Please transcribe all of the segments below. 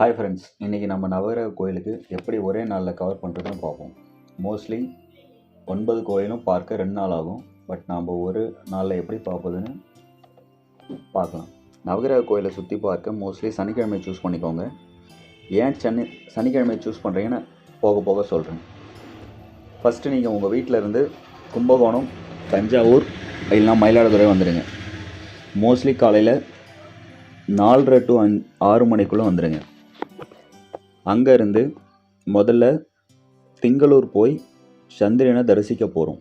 Hi friends இன்றைக்கி நம்ம நவகிரக கோயிலுக்கு எப்படி ஒரே நாளில் கவர் பண்ணுறதுன்னு பார்ப்போம். மோஸ்ட்லி ஒன்பது கோயிலும் பார்க்க ரெண்டு நாள் ஆகும். பட் நாம் ஒரு நாளில் எப்படி பார்ப்பதுன்னு பார்க்கலாம். நவகிரக கோயிலை சுற்றி பார்க்க மோஸ்ட்லி சனிக்கிழமை சூஸ் பண்ணிக்கோங்க. ஏன் சனி சனிக்கிழமை சூஸ் பண்ணுறீங்கன்னு போக போக சொல்கிறேன் ஃபஸ்ட்டு நீங்கள் உங்கள் வீட்டில் இருந்து கும்பகோணம் தஞ்சாவூர் இல்லைனா மயிலாடுதுறை வந்துடுங்க மோஸ்ட்லி காலையில் நாலரை டு அஞ் ஆறு மணிக்குள்ளே வந்துடுங்க அங்கேருந்து முதல்ல திங்களூர் போய் சந்திரனை தரிசிக்க போகிறோம்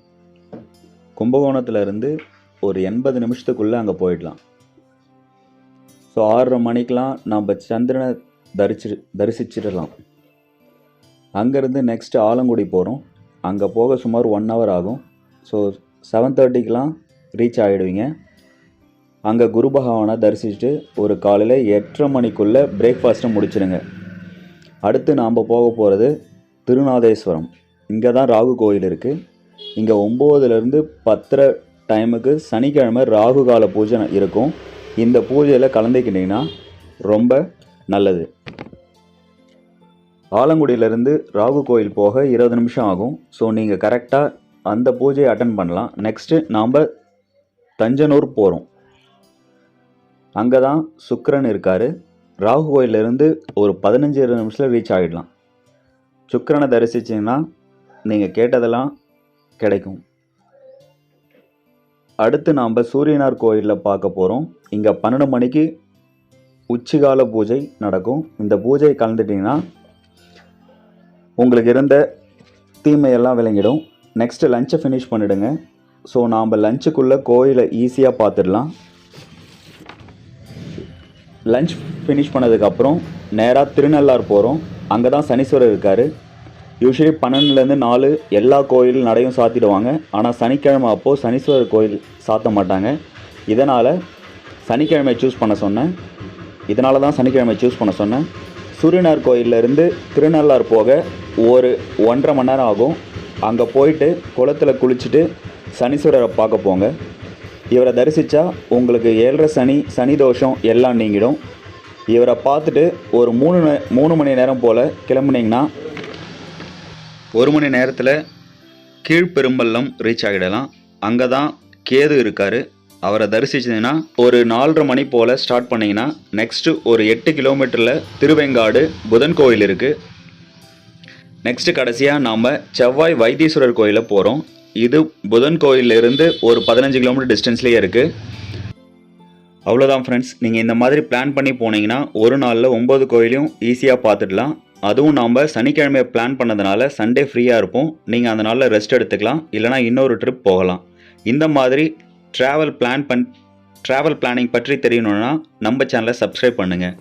கும்பகோணத்துலேருந்து ஒரு எண்பது நிமிஷத்துக்குள்ளே அங்கே போயிடலாம். ஸோ ஆறரை மணிக்கெலாம் நம்ம சந்திரனை தரிச்சு தரிசிச்சிடலாம். அங்கேருந்து நெக்ஸ்ட் ஆலங்குடி போகிறோம் அங்கே போக சுமார் ஒன் ஹவர் ஆகும். ஸோ செவன் தேர்ட்டிக்கெலாம் ரீச் ஆகிடுவீங்க அங்கே குரு பகவானை தரிசிச்சுட்டு ஒரு காலையில் எட்டரை மணிக்குள்ளே பிரேக்ஃபாஸ்ட்டை முடிச்சிடுங்க அடுத்து நாம் போக போகிறது திருநாதேஸ்வரம். இங்கே தான் ராகு கோயில் இருக்குது இங்கே ஒம்போதுலேருந்து பத்தரை டைமுக்கு சனிக்கிழமை ராகு கால பூஜை இருக்கும். இந்த பூஜையில் கலந்துக்கிட்டிங்கன்னா ரொம்ப நல்லது. ஆலங்குடியிலேருந்து ராகு கோயில் போக இருபது நிமிஷம் ஆகும். ஸோ நீங்கள் கரெக்டாக அந்த பூஜையை அட்டன் பண்ணலாம். நெக்ஸ்ட்டு நாம் தஞ்சனூர் போகிறோம் அங்கே தான் சுக்கரன் இருக்கார். ராகு கோயிலேருந்து ஒரு பதினஞ்சு இருபது நிமிஷத்தில் ரீச் ஆகிடலாம். சுக்கரனை தரிசிச்சிங்கன்னா நீங்கள் கேட்டதெல்லாம் கிடைக்கும். அடுத்து நாம் சூரியனார் கோயிலில் பார்க்க போகிறோம் இங்கே பன்னெண்டு மணிக்கு உச்சிகால பூஜை நடக்கும். இந்த பூஜை கலந்துட்டிங்கன்னா உங்களுக்கு இருந்த தீமையெல்லாம் விளங்கிடும். நெக்ஸ்ட்டு லஞ்சை ஃபினிஷ் பண்ணிவிடுங்க ஸோ நாம் லஞ்சுக்குள்ளே கோயிலை ஈஸியாக பார்த்துடலாம். லஞ்ச் ஃபினிஷ் பண்ணதுக்கப்புறம் நேராக திருநள்ளார் போகிறோம் அங்கே தான் சனீஸ்வரர் இருக்கார். யூஸ்வலி பன்னெண்டுலேருந்து நாலு எல்லா கோயிலும் நடையும் சாத்திடுவாங்க. ஆனால் சனிக்கிழமை அப்போது சனீஸ்வரர் கோயில் சாத்த மாட்டாங்க. இதனால் சனிக்கிழமை சூஸ் பண்ண சொன்னேன். இதனால தான் சனிக்கிழமை சூஸ் பண்ண சொன்னேன். சூரியனார் கோயிலேருந்து திருநள்ளார் போக ஒரு ஒன்றரை மணி நேரம் ஆகும். அங்கே போயிட்டு குளத்தில் குளிச்சுட்டு சனீஸ்வரரை பார்க்க போங்க. இவரை தரிசித்தா உங்களுக்கு ஏழரை சனி சனி தோஷம் எல்லாம் நீங்கிடும். இவரை பார்த்துட்டு ஒரு மூணு நே- மூணு மணி நேரம் போல் கிளம்புனீங்கன்னா ஒரு மணி நேரத்தில் கீழ்பெரும்பள்ளம் ரீச் ஆகிடலாம். அங்கே தான் கேது இருக்கார். அவரை தரிசிச்சதுன்னா ஒரு நாலரை மணி போல் ஸ்டார்ட் பண்ணிங்கன்னா நெக்ஸ்ட்டு ஒரு எட்டு கிலோமீட்டரில் திருவெங்காடு புதன் கோயில் இருக்குது நெக்ஸ்ட்டு கடைசியாக நாம் செவ்வாய் வைத்தீஸ்வரர் கோயிலில் போகிறோம் இது புதன் கோயிலிருந்து ஒரு பதினஞ்சு கிலோமீட்டர் டிஸ்டன்ஸ்லேயே இருக்குது அவ்வளோதான் ஃப்ரெண்ட்ஸ் நீங்கள் இந்த மாதிரி பிளான் பண்ணி போனீங்கன்னா ஒரு நாளில் ஒம்பது கோயிலையும் ஈஸியாக பார்த்துடலாம். அதுவும் நாம் சனிக்கிழமையை பிளான் பண்ணதுனால சண்டே ஃப்ரீயாக இருப்போம். நீங்கள் அந்த நாளில் ரெஸ்ட் எடுத்துக்கலாம். இல்லைனா இன்னொரு ட்ரிப் போகலாம். இந்த மாதிரி ட்ராவல் பிளான் பண் ட்ராவல் பிளானிங் பற்றி தெரியணுன்னா நம்ம சேனலை சப்ஸ்கிரைப் பண்ணுங்கள்